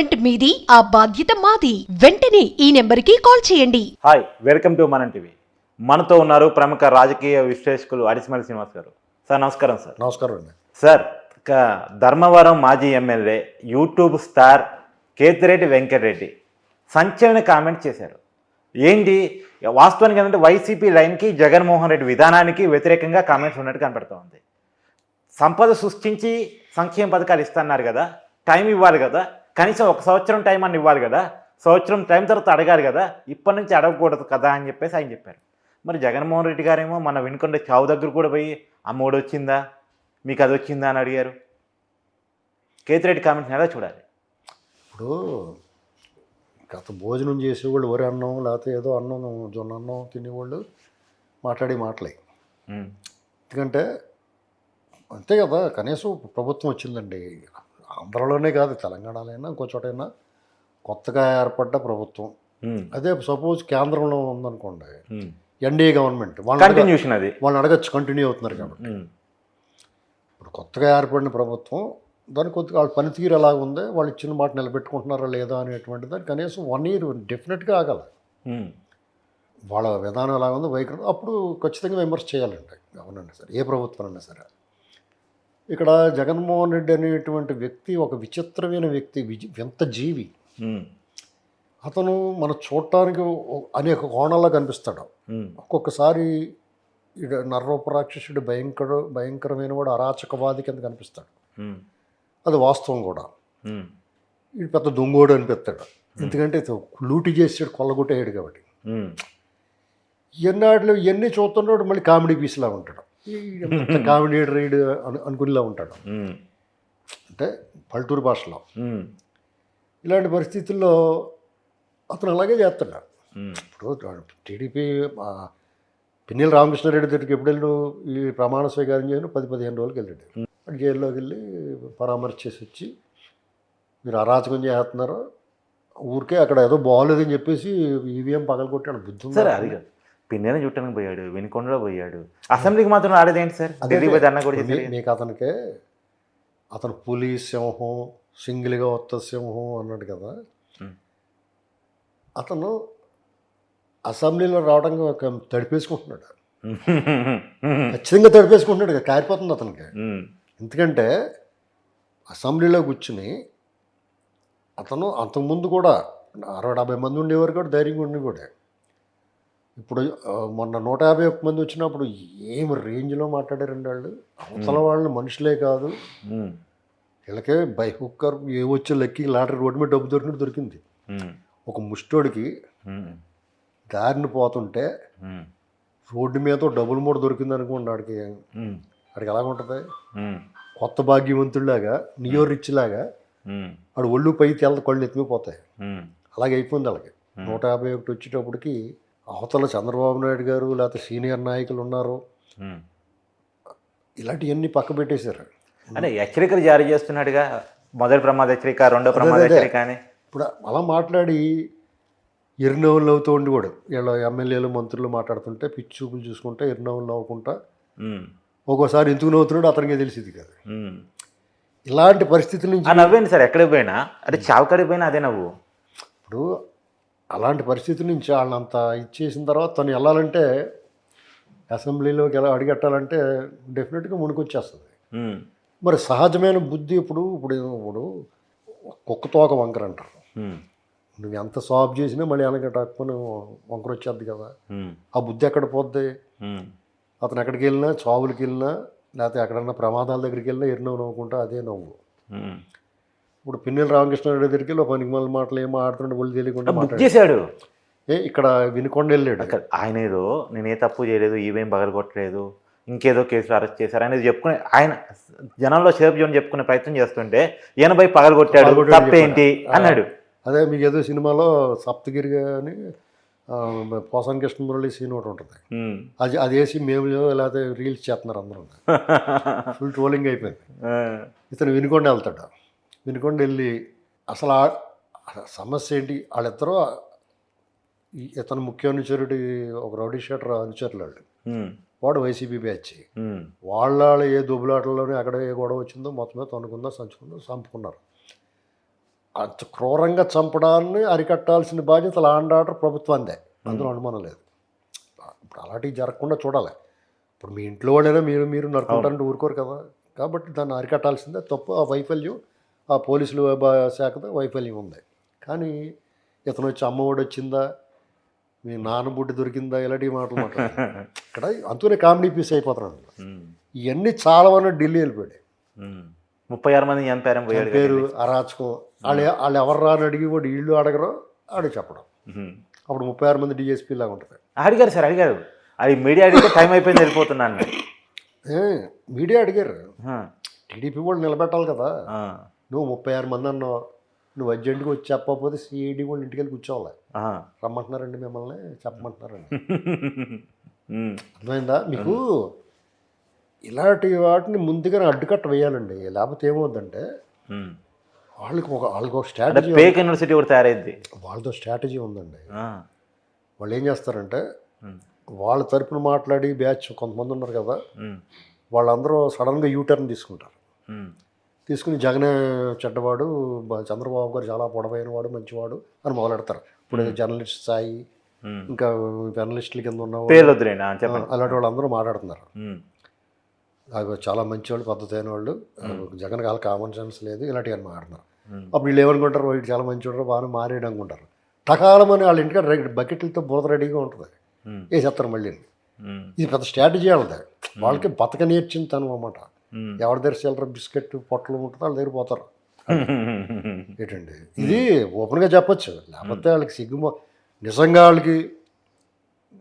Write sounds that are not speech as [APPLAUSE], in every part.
Management మీది ఆ బాధ్యత మాది. వెంటనే ఈ నెంబర్కి కాల్ చేయండి. Hi welcome to Manam TV. మనతో ఉన్నారు ప్రముఖ రాజకీయ విశ్లేషకులు అడిసిమల్ శ్రీనివాస్ గారు. సార్ నమస్కారం సార్. నమస్కారం అండి. సార్ ధర్మవరం మాజీ MLA YouTube star Kethireddy Venkatareddy సంచలన కామెంట్ చేశారు. ఏంటి? వాస్తవానికి ఏంటంటే వైసీపీ లైన్కి జగన్మోహన్ రెడ్డి విధానానికి వ్యతిరేకంగా కామెంట్స్ ఉన్నట్టు కనపడుతూ ఉంది. సంపద సృష్టించి సంక్షేమ పథకాలు ఇస్తున్నారు కదా టైం ఇవ్వాలి కదా కనీసం ఒక సంవత్సరం టైం అని ఇవ్వాలి కదా. సంవత్సరం టైం తర్వాత అడగాలి కదా. ఇప్పటి నుంచి అడగకూడదు కదా అని చెప్పేసి ఆయన చెప్పారు. మరి జగన్మోహన్ రెడ్డి గారేమో మన వినుకొండ చావు దగ్గర కూడా పోయి అమ్మోడు వచ్చిందా? మీకు అది వచ్చిందా? అని అడిగారు. కేతిరెడ్డి కామెంట్స్ ఎలా చూడాలి? ఇప్పుడు గత భోజనం చేసేవాళ్ళు వరి అన్నం లేకపోతే ఏదో అన్నం జొన్న అన్నం తినేవాళ్ళు మాట్లాడే మాటలే. ఎందుకంటే అంతే కదా కనీసం ప్రభుత్వం వచ్చిందండి. ఆంధ్రలోనే కాదు తెలంగాణలో ఇంకో చోటైనా కొత్తగా ఏర్పడ్డ ప్రభుత్వం. అదే సపోజ్ కేంద్రంలో ఉందనుకోండి. ఎన్డీఏ గవర్నమెంట్ కంటిన్యూషన్ అది. వాళ్ళని అడగచ్చు కంటిన్యూ అవుతున్నారు కాబట్టి. ఇప్పుడు కొత్తగా ఏర్పడిన ప్రభుత్వం దాని కొద్దిగా వాళ్ళ పనితీరు ఎలా ఉంది వాళ్ళు ఇచ్చిన మాట నిలబెట్టుకుంటున్నారా లేదా అనేటువంటి దాన్ని కనీసం వన్ ఇయర్ డెఫినెట్గా ఆగాలి. వాళ్ళ విధానం ఎలా ఉందో వైఖరి అప్పుడు ఖచ్చితంగా విమర్శ చేయాలండి అవునండి సరే ఏ ప్రభుత్వం అయినా సరే. ఇక్కడ జగన్మోహన్ రెడ్డి అనేటువంటి వ్యక్తి ఒక విచిత్రమైన వ్యక్తి వింత జీవి. అతను మనం చూడటానికి అనేక కోణాల్లో కనిపిస్తాడు. ఒక్కొక్కసారి నర్రోపరాక్షసుడు భయంకర భయంకరమైన వాడు అరాచకవాది కింద కనిపిస్తాడు. అది వాస్తవం కూడా. ఇది పెద్ద దొంగోడు అనిపిస్తాడు ఎందుకంటే లూటి చేసాడు కొల్లగొట్టేయాడు కాబట్టి. ఎన్నాళ్ళు ఇవన్నీ చూస్తున్నాడు మళ్ళీ కామెడీ పీస్లా ఉంటాడు. కామెడీ రైడ్ అను అనుకునేలా ఉంటాడు. అంటే పల్లెటూరు భాషలో. ఇలాంటి పరిస్థితుల్లో అతను అలాగే చేస్తాడు ఉమ్, ఇప్పుడు టీడీపీ పిన్నెల రామకృష్ణారెడ్డి దగ్గరికి ఎప్పుడు వెళ్ళు ఈ ప్రమాణ స్వీకారం చేయను పది పదిహేను రోజులకి వెళ్ళాడు. వాడు జైల్లోకి వెళ్ళి పరామర్శ చేసి వచ్చి మీరు అరాచకం చేస్తున్నారు ఊరికే అక్కడ ఏదో బాగోలేదని చెప్పేసి ఈవీఎం పగలగొట్టాడు. బుద్ధి? సరే అది కాదు. పిన్నెల చుట్టానికి పోయాడు వినుకొండలో పోయాడు. అసెంబ్లీకి మాత్రం రాలేదేంటి సార్? అదే ఢిల్లీ పోయి ధర్నా కూడా మీకు అతనికే అతను పులి సింహం సింగిల్గా వస్త సింహం అన్నాడు కదా. అతను అసెంబ్లీలో రావడానికి ఒక తడిపేసుకుంటున్నాడు. [LAUGHS] ఖచ్చితంగా తడిపేసుకుంటున్నాడు ఇక కారిపోతుంది అతనికి. ఎందుకంటే అసెంబ్లీలో కూర్చుని అతను అంతకుముందు కూడా అరవై డెబ్బై మంది ఉండేవారు కూడా ధైర్యంగా ఉండి కూడా. ఇప్పుడు మొన్న నూట యాభై ఒక్క మంది వచ్చినప్పుడు ఏం రేంజ్లో మాట్లాడారండి వాళ్ళు అవతల వాళ్ళని మనుషులే కాదు. వీళ్ళకే బై హుక్కర్ ఏ వచ్చే లెక్కి లాటరీ రోడ్డు మీద డబ్బు దొరికినట్టు దొరికింది. ఒక ముష్టోడికి దారిని పోతుంటే రోడ్డు మీద డబ్బులు మూడ దొరికింది అనుకోండి ఆడికి. ఉమ్, ఆడికి ఎలాగ ఉంటుంది? కొత్త భాగ్యవంతుడిలాగా నియో రిచ్ లాగా ఆడు ఒళ్ళు పై తెల్ల కళ్ళు ఎత్తిపోతాయి ఉమ్, అలాగే అయిపోయింది వాళ్ళకి నూట యాభై ఒకటి వచ్చేటప్పటికి అవతల చంద్రబాబు నాయుడు గారు లేకపోతే సీనియర్ నాయకులు ఉన్నారు. ఇలాంటివన్నీ పక్క పెట్టేశారు. అంటే హెచ్చరికలు జారీ చేస్తున్నాడుగా. మొదటి ప్రమాద హెచ్చరిక రెండో ప్రమాద. హెచ్చరిక అని. ఇప్పుడు అలా మాట్లాడి ఎరినవ్వులు అవుతూ ఉండి కూడా. వీళ్ళ ఎమ్మెల్యేలు మంత్రులు మాట్లాడుతుంటే పిచ్చి చూపులు చూసుకుంటే ఎరినవ్వులు నవ్వుకుంటా ఒక్కోసారి ఎందుకు నవ్వుతున్నాడు అతనికే తెలిసింది కదా. ఇలాంటి పరిస్థితుల నుంచి సార్? ఎక్కడికి పోయినా? అంటే చావు కాడికి పోయినా అదే నవ్వు. ఇప్పుడు అలాంటి పరిస్థితి నుంచి వాళ్ళంత ఇచ్చేసిన తర్వాత తను వెళ్ళాలంటే అసెంబ్లీలోకి ఎలా అడిగట్టాలంటే డెఫినెట్గా మునికొచ్చేస్తుంది. మరి సహజమైన బుద్ధి ఇప్పుడు ఇప్పుడు ఇప్పుడు కుక్క తోక వంకర అంటారు. నువ్వు ఎంత సాఫ్ చేసినా మళ్ళీ వెనక టక్కుని వంకర వచ్చేది కదా. ఆ బుద్ధి ఎక్కడ పోద్ది? అతను ఎక్కడికి వెళ్ళినా చావులకి వెళ్ళినా లేకపోతే ఎక్కడన్నా ప్రమాదాల దగ్గరికి వెళ్ళినా ఎన్నో నవ్వుకుంటా అదే నవ్వు. ఇప్పుడు పిన్నెల రామకృష్ణారెడ్డి దగ్గరికి ఒక పనికి మళ్ళీ మాటలు ఏం మాడుతుంటే ఒళ్ళు తెలియకుండా బుక్ చేశాడు. ఏ ఇక్కడ వినుకొండ వెళ్ళాడు. అక్కడ ఆయన ఏదో నేను ఏ తప్పు చేయలేదు ఈవేం పగలగొట్టలేదు ఇంకేదో కేసులు అరెస్ట్ చేశారు అనేది చెప్పుకునే ఆయన జనంలో షేప్ చేయని చెప్పుకునే ప్రయత్నం చేస్తుంటే ఎనభై పగలగొట్టాడు పగలగొట్టాడు తప్పేంటి. అన్నాడు. అదే మీకు ఏదో సినిమాలో సప్తగిరి అని ఆ, పోసాన కృష్ణ మురళి సీన్ ఒకటి ఉంటుంది. అది అది వేసి మేము లేకపోతే రీల్స్ చేస్తున్నారు అందరూ. [LAUGHS] ఫుల్ ట్రోలింగ్ అయిపోయింది. ఇతను వినుకొండ వెళ్తాడు. వినుకొండ వెళ్ళి అసలు సమస్య ఏంటి? వాళ్ళిద్దరూ ఇతను ముఖ్య అనుచరుడి ఒక రౌడీ షీటర్ అనుచరులు వాళ్ళు. వాడు వైసీపీ బ్యాచ్. వాళ్ళ వాళ్ళ ఏ దుబ్బులాటల్లోనే అక్కడ ఏ గొడవ వచ్చిందో మొత్తం మీద తనుకుందా సంచుకుందా చంపుకున్నారు. అంత క్రూరంగా చంపడాన్ని అరికట్టాల్సిన బాధ్యత లా అండ్ ఆర్డర్ ప్రభుత్వాందే. అందులో అనుమానం లేదు. ఇప్పుడు అలాంటివి జరగకుండా చూడాలి. ఇప్పుడు మీ ఇంట్లో వాళ్ళైనా మీరు మీరు నరుకుంటారంటే ఊరుకోరు కదా. కాబట్టి దాన్ని అరికట్టాల్సిందే తప్పు. ఆ వైఫల్యం ఆ పోలీసులు శాఖతో వైఫల్యం ఉంది. కానీ ఇతను వచ్చి అమ్మఒడి వచ్చిందా? మీ నాన్న బుడ్డి దొరికిందా? ఇలాంటి మాటలు ఇక్కడ అంతూనే కామెడీ పీస్ అయిపోతున్నాను ఇవన్నీ చాలా మంది ఢిల్లీ వెళ్ళిపోయాడు. ముప్పై ఆరు మంది పోయాడు పేరు. అరాచకం. వాళ్ళు వాళ్ళు ఎవరు రాని అడిగి వాడు ఇళ్ళు అడగరు ఆడు చెప్పడం. అప్పుడు ముప్పై ఆరు మంది డిఎస్పీ లాగా ఉంటుంది. అడిగారు సార్ అడిగారు. అది మీడియా అడిగితే టైం అయిపోయింది వెళ్ళిపోతున్నాను. ఏ, మీడియా అడిగారు. టీడీపీ వాళ్ళు నిలబెట్టాలి కదా. నువ్వు ముప్పై ఆరు మంది అన్నావు. నువ్వు అర్జెంటుగా వచ్చి చెప్పకపోతే సిఐడి వాళ్ళు ఇంటికి వెళ్ళి కూర్చోవాలి. రమ్మంటున్నారండి మిమ్మల్ని చెప్పమంటున్నారండి. [LAUGHS] అర్థమైందా? మీకు ఇలాంటి వాటిని ముందుగానే అడ్డుకట్ట వేయాలండి. లేకపోతే ఏమవుద్దంటే. వాళ్ళకి ఒక వాళ్ళకి ఒక స్ట్రాటజీ ఫేక్ యూనివర్సిటీ కూడా తయారైంది వాళ్ళతో స్ట్రాటజీ ఉందండి. వాళ్ళు ఏం చేస్తారంటే వాళ్ళ తరపున మాట్లాడి బ్యాచ్ కొంతమంది ఉన్నారు కదా వాళ్ళందరూ సడన్గా యూటర్న్ తీసుకుంటారు. తీసుకుని జగనే చెడ్డవాడు చంద్రబాబు గారు చాలా పొడవైన వాడు మంచివాడు అని మొదలెడతారు. ఇప్పుడు జర్నలిస్ట్ స్థాయి. ఇంకా జర్నలిస్టుల కింద ఉన్న అలాంటి వాళ్ళందరూ మాట్లాడుతున్నారు. ఉమ్, నాకు చాలా మంచివాళ్ళు పద్ధతి అయిన వాళ్ళు జగన్ కాల కామన్ సెన్స్ లేదు ఇలాంటివి అని మాట్లాడుతున్నారు. అప్పుడు వీళ్ళు ఏమనుకుంటారు? వీడు చాలా మంచివాడు బాగా మారేడు అనుకుంటారు. టకాలమని వాళ్ళ ఇంటికి బకెట్లతో బురద రెడీగా ఉంటుంది. వేసేస్తారు మళ్ళీ ఇది పెద్ద స్ట్రాటజీ వాళ్ళది. వాళ్ళకి బతక నేర్చింది తను అన్నమాట. ఎవరి దగ్గర చిల్లర బిస్కెట్ పొట్టలు ఉంటుందో వాళ్ళ దగ్గర పోతారు. [LAUGHS] ఏంటండి? ఇది ఓపెన్గా చెప్పొచ్చు. లేకపోతే వాళ్ళకి సిగ్గు నిజంగా వాళ్ళకి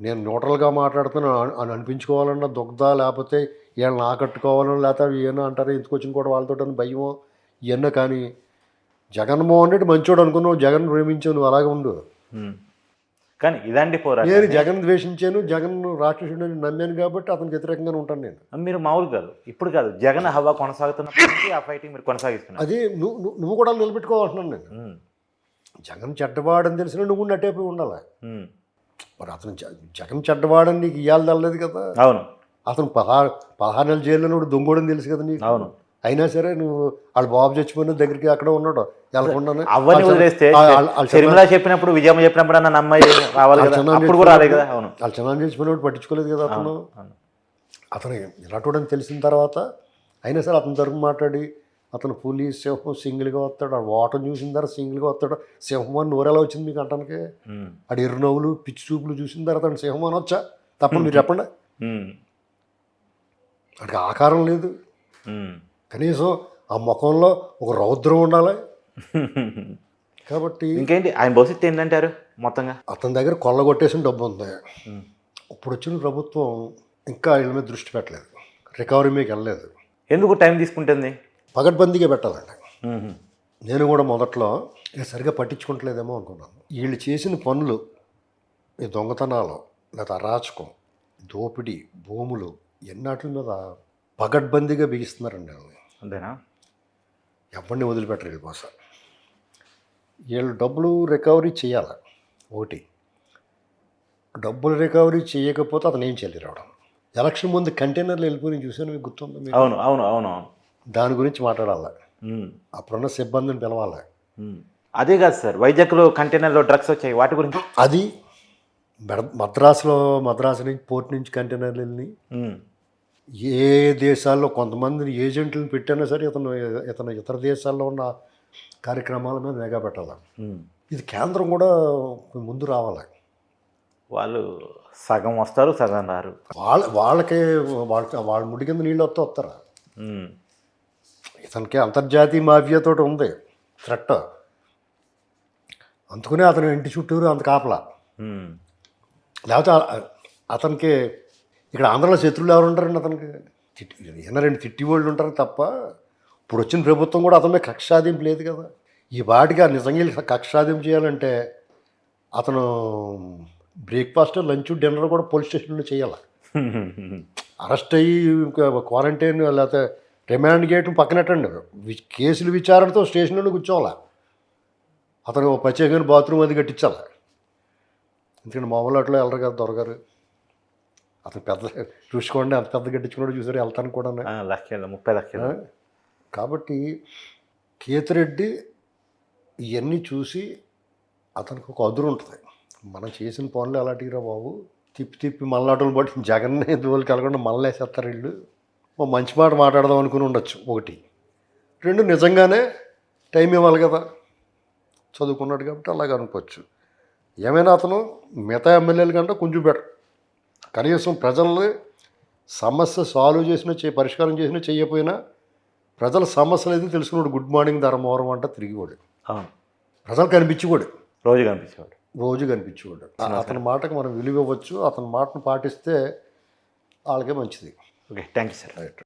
నేను న్యూట్రల్గా మాట్లాడుతున్నా అని అనిపించుకోవాలన్న దుగ్ధ లేకపోతే వీళ్ళని ఆకట్టుకోవాలని లేకపోతే ఏమో అంటారు? ఎందుకు వచ్చిన కూడా వాళ్ళతో అని భయమో? ఇవన్నీ కానీ జగన్మోహన్ రెడ్డి మంచోడు అనుకున్నావు జగన్ ప్రేమించావు నువ్వు అలాగే ఉండు. కానీ ఇదండి పోరాటం నేను జగన్ ద్వేషించాను జగన్ రాక్షసుడు నమ్మాను కాబట్టి అతనికి వ్యతిరేకంగానే ఉంటాను నేను. మీరు మామూలు కాదు. ఇప్పుడు కాదు జగన్ హవా కొనసాగుతున్నప్పటికీ ఆ ఫైటింగ్ మీరు కొనసాగిస్తున్నారు. అది నువ్వు నువ్వు- కూడా నిలబెట్టుకోవాలంటున్నాను నేను. జగన్ చెడ్డవాడని తెలిసిన నువ్వు నట్టేపోయి ఉండాలి. మరి అతను జగన్ చెడ్డవాడని నీకు ఇయ్యాలి తెలలేదు కదా. అవును. అతను పదహారు పదహారు నెలల జైల్లో నువ్వు దొంగోడని తెలుసు కదా నీకు. అవును. అయినా సరే నువ్వు వాళ్ళ బాబు చచ్చిపోయిన దగ్గరికి అక్కడ ఉన్నాడు వెళ్ళకుండానే అవన్నీ వదిలేస్తే షర్మిలా చెప్పినప్పుడు విజయమ్మ చెప్పినప్పుడు అన్న నమ్మాయి రావాలి వాళ్ళ కదా? చిన్న అప్పుడు కూడా రాలేదు కదా? అవును. చిన్న చచ్చిపోయినప్పుడు పట్టించుకోలేదు కదా అతను. అతను ఇలాంటి తెలిసిన తర్వాత అయినా సరే అతని తరపు మాట్లాడి అతను పులి సింహం సింగిల్గా వస్తాడు ఆ ఓటం చూసిన తర్వాత సింగిల్గా వస్తాడు. సింహం అని నోరెలా వచ్చింది మీకు అంటానికి? ఆడు ఎర్ర నవ్వులు పిచ్చి చూపులు చూసిన తర్వాత అతను సింహం అనొచ్చా తప్ప మీరు చెప్పండి. వాడికి ఆకారం లేదు. కనీసం ఆ ముఖంలో ఒక రౌద్రం ఉండాలి. [LAUGHS] కాబట్టి ఇంకేంటి? ఆయన భవిష్యత్తు ఏంటంటారు మొత్తంగా? అతని దగ్గర కొల్లగొట్టేసిన డబ్బు ఉంది. ఇప్పుడు వచ్చిన ప్రభుత్వం ఇంకా వీళ్ళ మీద దృష్టి పెట్టలేదు. రికవరీ మీకు వెళ్ళలేదు. ఎందుకు టైం తీసుకుంటుంది? పగడ్బందీగా పెట్టాలండి. నేను కూడా మొదట్లో ఇక సరిగ్గా పట్టించుకోవట్లేదేమో అనుకున్నాను. వీళ్ళు చేసిన పనులు ఈ దొంగతనాలు లేదా అరాచకం దోపిడీ భూములు ఎన్నాటి మీద పగడ్బందీగా బిగిస్తున్నారండి వాళ్ళని. అంతేనా? ఎవరిని వదిలిపెట్టరు వీళ్ళ కోసం వీళ్ళు డబ్బులు రికవరీ చేయాలి ఒకటి డబ్బులు రికవరీ చేయకపోతే అతను ఏం చెల్లి రావడం? ఎలక్షన్ ముందు కంటైనర్లు వెళ్ళిపోయి చూసాను మీకు గుర్తుందా అవును అవును అవును అవును. దాని గురించి మాట్లాడాలి. అప్పుడున్న సిబ్బందిని పిలవాలి. అదే కాదు సార్ వైజాగ్లో కంటైనర్లో డ్రగ్స్ వచ్చాయి వాటి గురించి. అది మెడ- మద్రాసులో మద్రాసు నుంచి పోర్ట్ నుంచి కంటైనర్లు వెళ్ళి ఏ దేశాల్లో కొంతమంది ఏజెంట్లను పెట్టినా సరే ఇతను ఇతను ఇతర దేశాల్లో ఉన్న కార్యక్రమాల మీద నిఘా పెట్టాలి. ఇది కేంద్రం కూడా ముందు రావాలి. వాళ్ళు సగం వస్తారు సగం రారు. వాళ్ళ వాళ్ళకే వాళ్ళ వాళ్ళ ముడి కింద నీళ్ళు వస్తే వస్తారా? ఇతనికి అంతర్జాతీయ మాఫియాతో ఉంది థ్రెట్ అందుకనే అతను ఇంటి చుట్టూరు అంత కాపలా. లేకపోతే అతనికి ఇక్కడ ఆంధ్రలో శత్రువులు ఎవరు ఉంటారండి అతనికి? తిట్టి ఏమైనా రెండు తిట్టి వాళ్ళు ఉంటారు తప్ప ఇప్పుడు వచ్చిన ప్రభుత్వం కూడా అతని మీద కక్షాదింపు లేదు కదా. ఈ వాటిగా నిజంగా కక్షాదింపు చేయాలంటే అతను బ్రేక్ఫాస్ట్ లంచ్ డిన్నర్ కూడా పోలీస్ స్టేషన్లో చేయాలి? అరెస్ట్ అయ్యి క్వారంటైన్ లేకపోతే రిమాండ్ చేయటం పక్కనట్టండి. కేసులు విచారణతో స్టేషన్లో కూర్చోవాలి? అతను ప్రత్యేకమైన బాత్రూమ్ అది కట్టించాలి? ఎందుకంటే మామూలు అట్లా వెళ్ళరు కదా దొరగారు. అతను పెద్ద చూసుకోండి అంత పెద్ద కట్టించుకున్నాడు చూసారు వెళ్తాను కూడా ఆ, లక్షలు ముప్పై లక్షలు కాబట్టి కేతిరెడ్డి ఇవన్నీ చూసి అతనికి ఒక అదురు ఉంటుంది. మనం చేసిన పనులు అలాంటిరా బాబు? తిప్పి తిప్పి మళ్ళాటలు బట్టి జగన్ దోలు కలగకుండా మళ్ళీ వేసేస్తారు వీళ్ళు. ఓ మంచి మాట మాట్లాడదాం అనుకుని ఉండొచ్చు ఒకటి. రెండు నిజంగానే టైం ఇవ్వాలి కదా. చదువుకున్నాడు కాబట్టి అలాగే అనుకోవచ్చు. ఏమైనా అతను మిగతా ఎమ్మెల్యేల కంటే కొంచెం బెటర్ కనీసం ప్రజల్ని సమస్య సాల్వ్ చేసినా చే పరిష్కారం చేసినా చేయకపోయినా ప్రజల సమస్యలు అయితే తెలుసుకున్నాడు. గుడ్ మార్నింగ్ ధర్మవరం అంట తిరిగివాడు ప్రజలు కనిపించేవాడు రోజు కనిపించేవాడు. రోజు కనిపించేవాడు అతని మాటకు మనం విలువ ఇవ్వచ్చు. అతని మాటను పాటిస్తే వాళ్ళకే మంచిది. Okay thank you sir. Right.